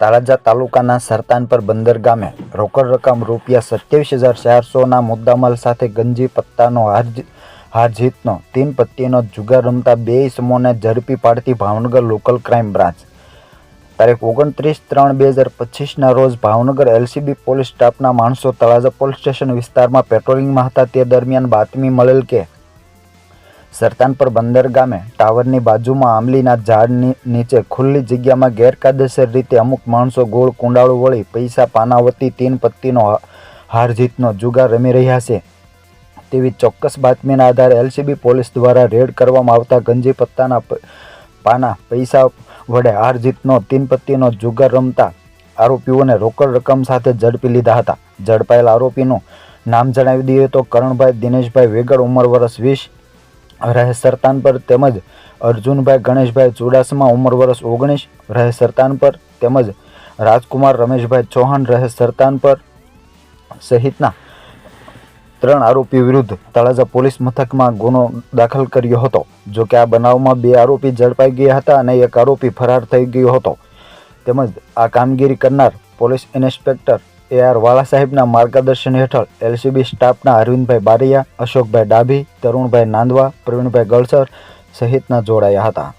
તળાજા તાલુકાના સરતાનપર બંદર ગામે રોકડ રકમ રૂપિયા સત્યાવીસ હજાર ચારસોના મુદ્દામાલ સાથે ગંજી પત્તાનો હાર હારજીતનો તીન પત્તીનો જુગાર રમતા બે ઇસમોને ઝડપી પાડતી ભાવનગર લોકલ ક્રાઇમ બ્રાન્ચ. તારીખ ઓગણત્રીસ ત્રણ બે હજાર પચીસના રોજ ભાવનગર એલસીબી પોલીસ સ્ટાફના માણસો તળાજા પોલીસ સ્ટેશન વિસ્તારમાં પેટ્રોલિંગમાં હતા. તે દરમિયાન બાતમી મળેલ કે સરતાનપર બંદર ગામે ટાવરની બાજુમાં આંબલીના ઝાડની નીચે ખુલ્લી જગ્યામાં ગેરકાયદેસર રીતે અમુક માણસો ગોળ કુંડાળું વળી પૈસા પાનાવતી તીન પત્તીનો હાર જીતનો જુગાર રમી રહ્યા છે. તેવી ચોક્કસ બાતમીના આધારે એલસીબી પોલીસ દ્વારા રેડ કરવામાં આવતા ગંજી પત્તાના પાના પૈસા વડે હાર જીતનો તીન પત્તીનો જુગાર રમતા આરોપીઓને રોકડ રકમ સાથે ઝડપી લીધા હતા. ઝડપાયેલ આરોપીનું નામ જણાવી દઈએ તો કરણભાઈ દિનેશભાઈ વેગડ ઉંમર વર્ષ વીસ રહે સરતાન પર તેમજ અર્જુનભાઈ ગણેશભાઈ ચુડાસમા ઉંમર વર્ષ ઓગણીસ રહે સરતાન પર તેમજ રાજકુમાર રમેશભાઈ ચૌહાણ રહે સરતાન પર સહિતના ત્રણ આરોપી વિરુદ્ધ તળાજા પોલીસ મથકમાં ગુનો દાખલ કર્યો હતો. જો કે આ બનાવમાં બે આરોપી ઝડપાઈ ગયા હતા અને એક આરોપી ફરાર થઈ ગયો હતો. તેમજ આ કામગીરી કરનાર પોલીસ ઇન્સ્પેક્ટર એ આર વાલા સાહેબના માર્ગદર્શન હેઠળ એલસીબી સ્ટાફના અરવિંદભાઈ બારિયા, અશોકભાઈ ડાભી, તરુણભાઈ નાંદવા, પ્રવીણભાઈ ગળસર સહિતના જોડાયા હતા.